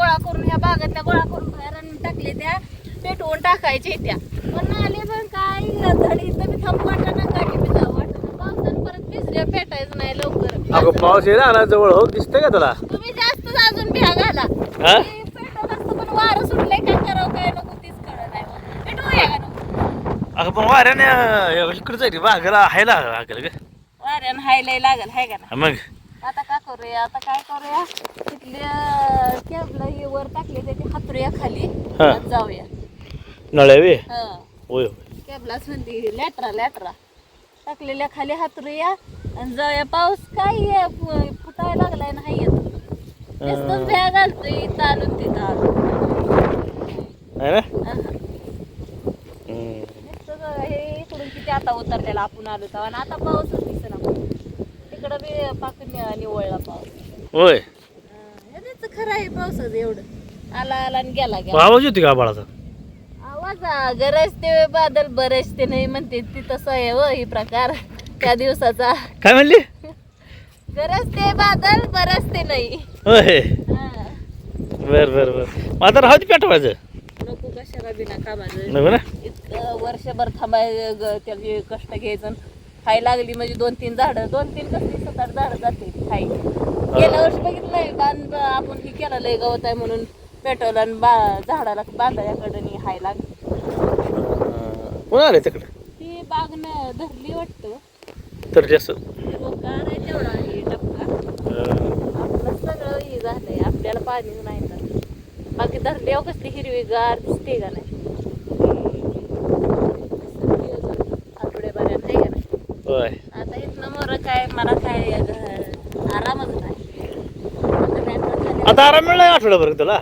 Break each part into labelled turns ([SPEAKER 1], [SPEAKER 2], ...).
[SPEAKER 1] गोळा करून ह्या बागातल्या गोळा करून बाहेर आणून टाकले त्या. पेटवून टाकायचे त्या. पण आले पण काय? धडी तर मी थांब वाटत गाठी मी जाऊ वाटत पावसानं परत भिजल्या पेटायचं नाही लवकर.
[SPEAKER 2] अगं पाऊस येणार ना जवळ हो दिसतंय का तुला?
[SPEAKER 1] तुम्ही जास्त अजून भ्या घाला? ते पेटवत असतं पण वारं सुटलंय. काय करावं काय नको तीच कळत नाही. पेटवूया का
[SPEAKER 2] अगं पण वाऱ्याने इकडं जाईल बागला हायला लागेल ग.
[SPEAKER 1] वाऱ्यानं हायलाय लागल हाय का ना
[SPEAKER 2] मग?
[SPEAKER 1] करूया. आता काय करूया? तिथल्या कॅबला हे वर टाकले त्याची हातरूया खाली
[SPEAKER 2] हा.
[SPEAKER 1] आणि जाऊया.
[SPEAKER 2] नळ्या वे
[SPEAKER 1] हा.
[SPEAKER 2] होय होय.
[SPEAKER 1] कॅबलाच म्हणते लॅटरा लॅटरा. टाकलेल्या खाली हातरूया आणि जाऊया. पाऊस काय हे फु- फुटायला लागलाय नाही येत. नुसतंच भ्या घालतोय इथं तिथं. आलो
[SPEAKER 2] आहे ना?
[SPEAKER 1] हा.
[SPEAKER 2] हम्म.
[SPEAKER 1] नुसतं हे इकडून किती आता उतरलेला आपण आलो तेव्हा. आणि आता पाऊसच दिसेना. बी पाक नि- निवळला पाऊस.
[SPEAKER 2] होय?
[SPEAKER 1] हेच खरं आहे पावसाचं एवढं. आला आला आणि गेला गेला.
[SPEAKER 2] आवाज येतो का बाळाचा?
[SPEAKER 1] आवाज गरजते बादल बरसते नाही म्हणते. ती तसं आहे व ही प्रकार. त्या दिवसाचा.
[SPEAKER 2] काय म्हणली?
[SPEAKER 1] गरजते बादल बरसते नाही.
[SPEAKER 2] होय.
[SPEAKER 1] हा.
[SPEAKER 2] बर बर बर. मग आता राहू दे पेटवायचं.
[SPEAKER 1] नको कशाला बिना कामाचं.
[SPEAKER 2] नको ना?
[SPEAKER 1] इतकं वर्षभर थांबाय ग- त्याचे कष्ट घ्यायचं खाय लागली म्हणजे दोन तीन झाडं दोन तीन कसली सात आठ झाडं जाते खाई गेल्या वर्षी बघितलंय बांध आपण ही केलं लय गवत आहे म्हणून पेटवलं आणि बा झाडाला बांधायाकडे हाय लागली.
[SPEAKER 2] कोण आले तिकडे?
[SPEAKER 1] ती बाग न धरली वाटतं.
[SPEAKER 2] तर जास्त.
[SPEAKER 1] हिरवगार आहे तेवढा आहे टपका आपलं सगळं हे झालंय आपल्याला पाणी नाही तर. बाकी धरली कसली हिरवीगार दिसते का नाही आठवडे बऱ्यात आहे का नाही
[SPEAKER 2] होय.
[SPEAKER 1] आता इथनं मोर काय मला काय अं, आरामच नाही. आता तर झालं.
[SPEAKER 2] आता आराम मिळाला आठवड्याभर तुला?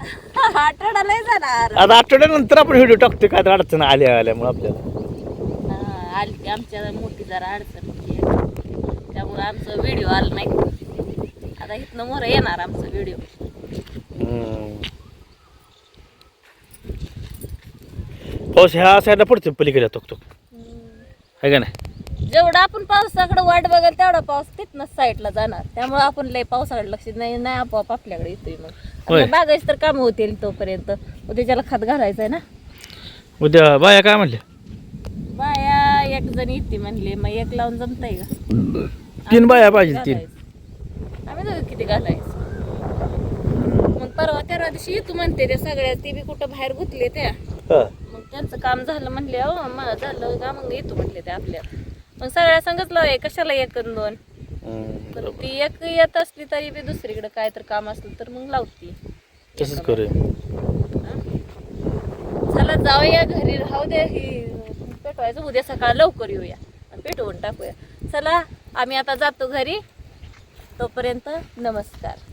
[SPEAKER 1] आठवडा लय जाणार
[SPEAKER 2] आता आठवड्यानंतर आपण व्हिडिओ टाकतोय काय तर अडचण आल्या आल्यामुळे आपल्याला.
[SPEAKER 1] हा, आली आमच्या मोठी जरा अडचण होती. त्यामुळे आमचं व्हिडिओ आला नाही. आता इथनं मोर येणार आमचं व्हिडिओ
[SPEAKER 2] हम्म. पाऊस ह्या साईडला पडतो पलीकडे तोक तोक आहे का नाही?
[SPEAKER 1] जेवढा आपण पावसाकडे वाट बघाल तेवढा पाऊस तिथनंच साईडला जाणार. त्यामुळे आपण लय पावसाकडे लक्ष नाही नाही आपोआप आपल्याकडे येतोय मग.
[SPEAKER 2] होय.
[SPEAKER 1] आपल्या बागायची तर कामं होतील तोपर्यंत. उद्याच्याला खत घालायचंय ना?
[SPEAKER 2] उद्या बाया काय म्हणल्या?
[SPEAKER 1] बाया एक जण येते म्हणले मग एक लावून जमताय का?
[SPEAKER 2] तीन बाया पाहिजे तीन.
[SPEAKER 1] घालायचं. आम्ही दोघं किती घालायचं? मग परवा तेरा दिवशी येतो म्हणते ते सगळ्या ते बी कुठं बाहेर गुतले त्या. मग त्यांचं काम झालं म्हणले अहो मग झालं का मग येतो म्हटले ते आपल्या. मग सगळ्या संगच लाव कशाला एक दोन?
[SPEAKER 2] हम्म,
[SPEAKER 1] पण
[SPEAKER 2] बरोबर.
[SPEAKER 1] ती एक येत असली तरी बी दुसरीकडे काय तर काम असलं तर मग लावती.
[SPEAKER 2] तसंच करूया
[SPEAKER 1] चला जाऊया घरी राहू दे ही. पेटवायचं उद्या सकाळ लवकर येऊया. आणि पेटवून टाकूया. चला आम्ही आता जातो घरी. तोपर्यंत नमस्कार.